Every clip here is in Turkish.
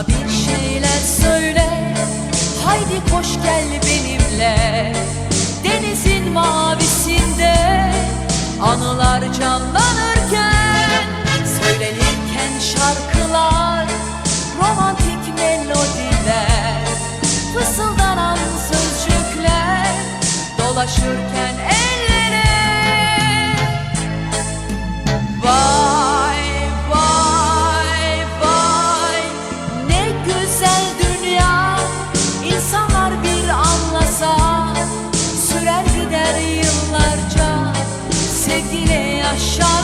Bana bir şeyler söyle. Haydi koş gel benimle. Denizin mavisinde Anılar canlanırken Söylenirken şarkılar Romantik melodiler Fısıldanan sözcükler Dolaşırken shot.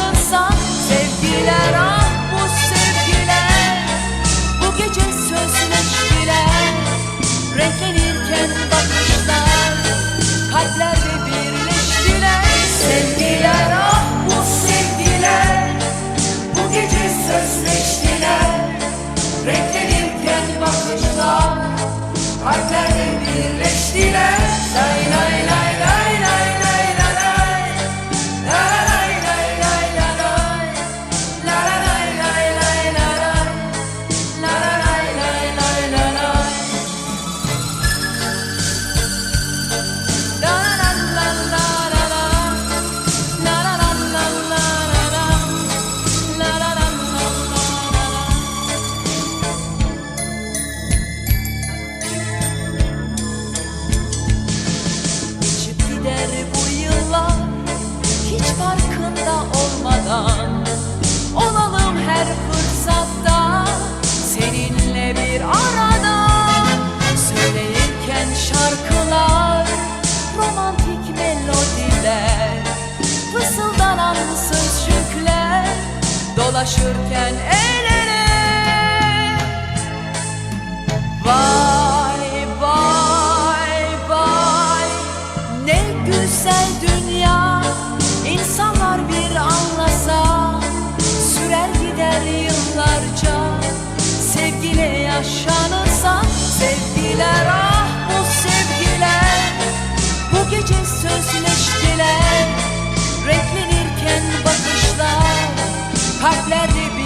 dolaşırken el ele. Vay vay vay. Ne güzel dünya. İnsanlar bir anlasa Sürer gider yıllarca. Sevgiyle yaşanırsa sevgiler la be